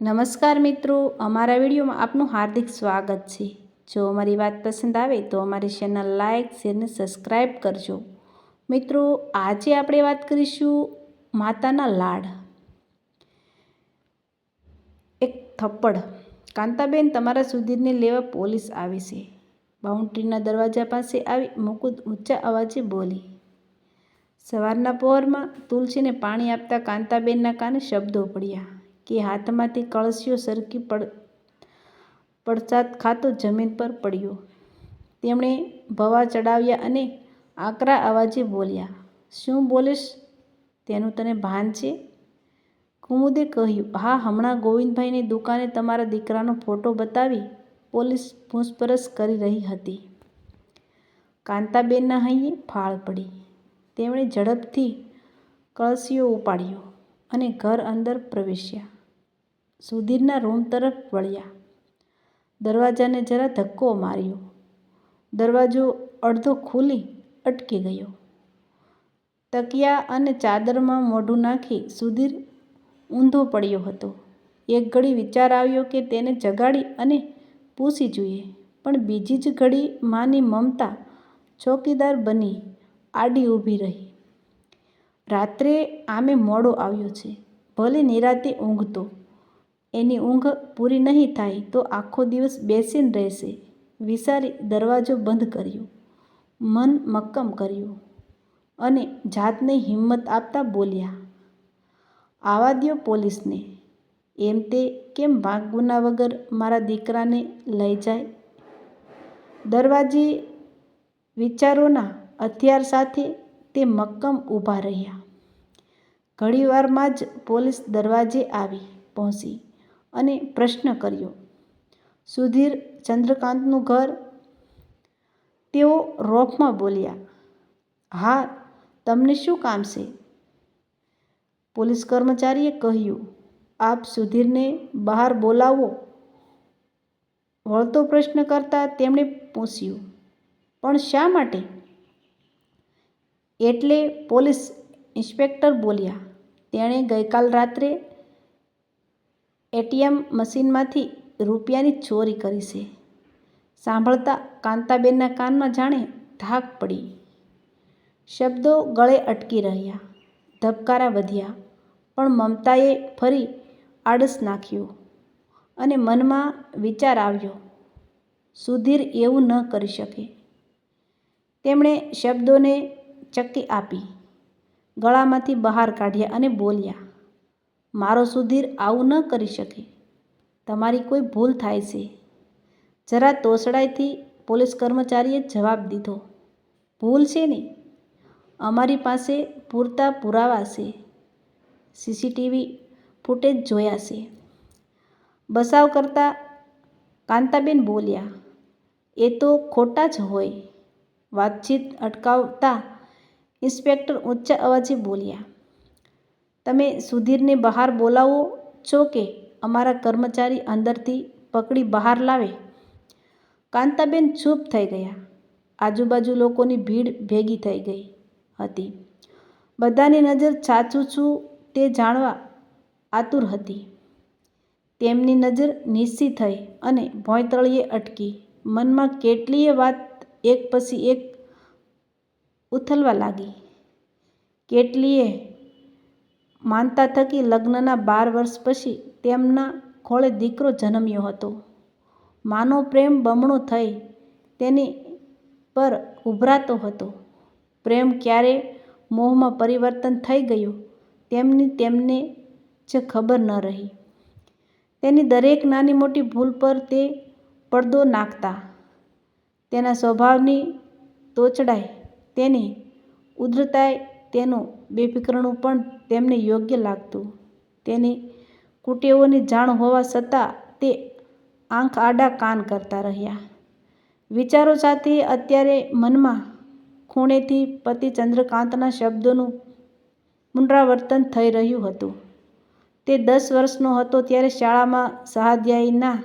નમસ્કાર મિત્રો, અમારા વિડીયોમાં આપનું હાર્દિક સ્વાગત છે. જો અમારી વાત પસંદ આવે તો અમારી ચેનલ લાઇક શેર અને સબસ્ક્રાઈબ કરજો. મિત્રો, આજે આપણે વાત કરીશું માતાના લાડ. એક થપ્પડ. કાંતાબેન તમારા સુધીરને લેવા પોલીસ આવી છે. બાઉન્ડ્રીના દરવાજા પાસે આવી મુકુદ ઊંચા અવાજે બોલી, સવારના પહોરમાં તુલસીને પાણી આપતા કાંતાબેનના કાને શબ્દો પડ્યા. કે હાથમાંથી કળશીઓ સરકી પડ, પડસાદ ખાતો જમીન પર પડ્યો. તેમણે ભવા ચડાવ્યા અને આકરા અવાજે બોલ્યા, શું બોલીશ? તેનું તને ભાન છે? કુમુદે કહ્યું, હા, હમણાં ગોવિંદભાઈની દુકાને તમારા દીકરાનો ફોટો બતાવી પોલીસ પૂછપરછ કરી રહી હતી. કાંતાબેનના હૈયે ફાળ પડી. તેમણે ઝડપથી કળશીઓ ઉપાડ્યો અને ઘર અંદર પ્રવેશ્યા. સુધીરના રૂમ તરફ વળ્યા. દરવાજાને જરા ધક્કો માર્યો. દરવાજો અડધો ખુલી અટકી ગયો. તકિયા અને ચાદરમાં મોઢું નાખી સુધીર ઊંધો પડ્યો હતો. એક ઘડી વિચાર આવ્યો કે તેને જગાડી અને પૂછી જોઈએ, પણ બીજી જ ઘડી માની મમતા ચોકીદાર બની, આડી ઊભી રહી. રાત્રે આમે મોડો આવ્યો છે. ભલે નિરાતે ઊંઘતો એની ઊંઘ પૂરી નહીં થાય તો આખો દિવસ બેસીને રહેશે. વિચારી દરવાજો બંધ કર્યો. મન મક્કમ કર્યું અને જાતને હિંમત આપતા બોલ્યા, આવા દ્યો પોલીસને. એમ તે કેમ ભાગ ગુના વગર મારા દીકરાને લઈ જાય? દરવાજે વિચારોના હથિયાર સાથે તે મક્કમ ઊભા રહ્યા. ઘડીવારમાં જ પોલીસ દરવાજે આવી પહોંચી. અને પ્રશ્ન કર્યો. સુધીર ચંદ્રકાંતનું ઘર? તેઓ રોફમાં બોલ્યા, હા, તમને શું કામ છે? પોલીસ કર્મચારીએ કહ્યું, આપ સુધીરને બહાર બોલાવો. વળતો પ્રશ્ન કરતાં તેમણે પૂછ્યું, પણ શા માટે? એટલે પોલીસ ઇન્સ્પેક્ટર બોલ્યા, તેણે ગઈકાલ રાત્રે એટીએમ મશીનમાંથી રૂપિયાની ચોરી કરી છે. સાંભળતા કાંતાબેનના કાનમાં જાણે ધાક પડી. શબ્દો ગળે અટકી રહ્યા. ધબકારા વધ્યા, પણ મમતાએ ફરી આળસ નાખ્યો અને મનમાં વિચાર આવ્યો, સુધીર એવું ન કરી શકે. તેમણે શબ્દોને ચક્કી આપી, ગળામાંથી બહાર કાઢ્યા અને બોલ્યા મારો સુધીર આવું ન કરી શકે. તમારી કોઈ ભૂલ થાય છે. જરા તોસડાઈથી પોલીસ કર્મચારીએ જવાબ દીધો. ભૂલ છે ને? અમારી પાસે પૂરતા પુરાવા છે. સીસીટીવી ફૂટેજ જોયા છે. બસાવ કરતાં કાંતાબેન બોલ્યા, એ તો ખોટા જ હોય. વાતચીત અટકાવતા ઇન્સ્પેક્ટર ઊંચા અવાજે બોલ્યા તમે સુધીરને બહાર બોલાવો છો કે અમારા કર્મચારી અંદરથી પકડી બહાર લાવે? કાંતાબેન ચૂપ થઈ ગયા. આજુબાજુ લોકોની ભીડ ભેગી થઈ ગઈ હતી. બધાની નજર સાચું છું તે જાણવા આતુર હતી. તેમની નજર નિશ્ચિત થઈ અને ભોંયતળીએ અટકી. મનમાં કેટલીય વાત એક પછી એક ઉથલવા લાગી. કેટલીએ માનતા થકી લગ્નના બાર વર્ષ પછી તેમના ખોળે દીકરો જન્મ્યો હતો. માનો પ્રેમ બમણો થઈ તેની પર ઉભરાતો હતો. પ્રેમ ક્યારે મોહમાં પરિવર્તન થઈ ગયું તેમની તેમને જ ખબર ન રહી. તેની દરેક નાની મોટી ભૂલ પર તે પડદો નાખતા, તેના સ્વભાવની તોચડાઈ, તેની ઉદ્ધતાઈ તેનું બેફિકરણું પણ તેમને યોગ્ય લાગતું. તેની કુટેવોની જાણ હોવા છતાં તે આંખ આડા કાન કરતા રહ્યા. વિચારો સાથે અત્યારે મનમાં ખૂણેથી પતિ ચંદ્રકાંતના શબ્દોનું પુનરાવર્તન થઈ રહ્યું હતું. તે દસ વર્ષનો હતો ત્યારે શાળામાં સહાધ્યાયીના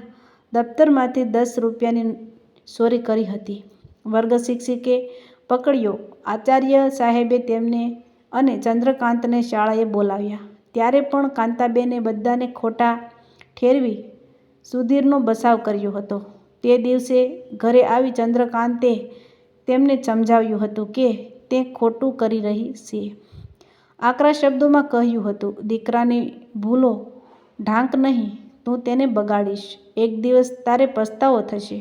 દફતરમાંથી દસ રૂપિયાની ચોરી કરી હતી. વર્ગ શિક્ષકે પકડ્યો. આચાર્ય સાહેબે તેમને અને ચંદ્રકાંતને શાળાએ બોલાવ્યા. ત્યારે પણ કાંતાબેને બધાને ખોટા ઠેરવી સુધીરનો બસાવ કર્યો હતો. તે દિવસે ઘરે આવી ચંદ્રકાંતે તેમને સમજાવ્યું હતું કે તે ખોટું કરી રહી છે. આકરા શબ્દોમાં કહ્યું હતું, દીકરાની ભૂલો ઢાંક નહીં, તું તેને બગાડીશ. એક દિવસ તારે પસ્તાવો થશે.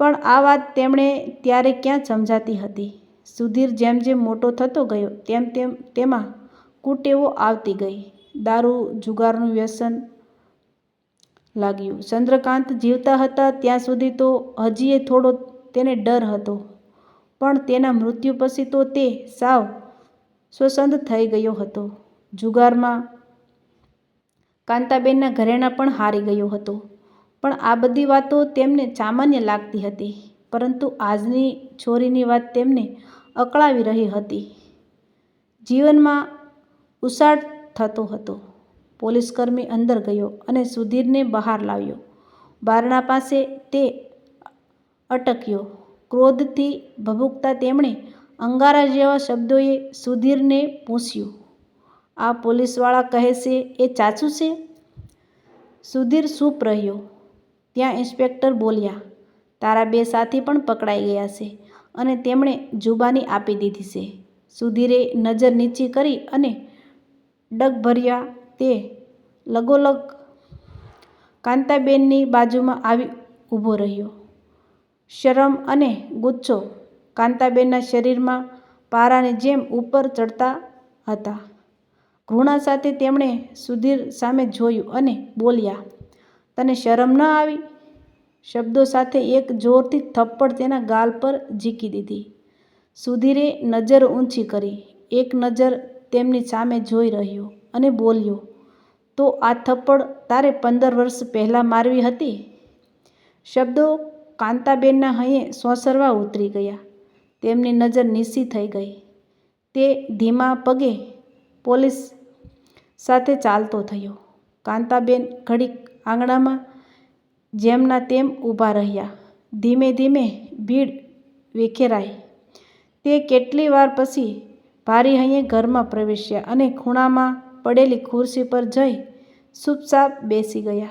પણ આ વાત તેમણે ત્યારે ક્યાં સમજાતી હતી? સુધીર જેમ જેમ મોટો થતો ગયો, તેમ તેમ તેમાં કુટેવો આવતી ગઈ. દારૂ જુગારનું વ્યસન લાગ્યું. ચંદ્રકાંત જીવતા હતા ત્યાં સુધી તો હજીએ થોડો તેને ડર હતો. પણ તેના મૃત્યુ પછી તો તે સાવ સ્વસંદ થઈ ગયો હતો. જુગારમાં કાંતાબેનના ઘરેણા પણ હારી ગયો હતો. પણ આ બધી વાતો તેમને સામાન્ય લાગતી હતી, પરંતુ આજની છોરીની વાત તેમને અકળાવી રહી હતી. જીવનમાં ઉસાટ થતો હતો. પોલીસકર્મી અંદર ગયો અને સુધીરને બહાર લાવ્યો. બારણા પાસે તે અટક્યો. ક્રોધથી ભભૂકતા તેમણે અંગારા જેવા શબ્દોએ સુધીરને પૂછ્યું, આ પોલીસવાળા કહે છે, એ ચાચું છે? સુધીર સૂપ રહ્યો. ત્યાં ઇન્સ્પેક્ટર બોલ્યા, તારા બે સાથી પણ પકડાઈ ગયા છે અને તેમણે જુબાની આપી દીધી છે. સુધીરે નજર નીચી કરી અને ડગભર્યા તે લગોલગ કાંતાબેનની બાજુમાં આવી ઊભો રહ્યો. શરમ અને ગુચ્છો કાંતાબેનના શરીરમાં પારાની જેમ ઉપર ચડતા હતા. ઘૃણા સાથે તેમણે સુધીર સામે જોયું અને બોલ્યા તને શરમ ન આવી? શબ્દો સાથે એક જોરથી થપ્પડ તેના ગાલ પર ઝીકી દીધી. સુધીરે નજર ઊંચી કરી. એક નજર તેમની સામે જોઈ રહ્યો અને બોલ્યો, તો આ થપ્પડ તારે પંદર વર્ષ પહેલાં મારવી હતી? શબ્દો કાંતાબેનના હૈયે સોસરવા ઉતરી ગયા. તેમની નજર નીસી થઈ ગઈ. તે ધીમા પગે પોલીસ સાથે ચાલતો થયો. કાંતાબેન ઘડીક આંગણામાં જેમના તેમ ઊભા રહ્યા. ધીમે ધીમે ભીડ વિખેરાઈ. તે કેટલી વાર પછી ભારી હૈયે ઘરમાં પ્રવેશ્યા અને ખૂણામાં પડેલી ખુરશી પર જઈ ચૂપચાપ બેસી ગયા.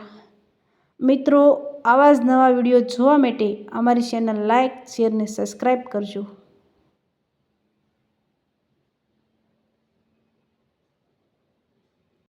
મિત્રો, આવા જ નવા વીડિયો જોવા માટે અમારી ચેનલ લાઇક શેર ને સબસ્ક્રાઈબ કરજો.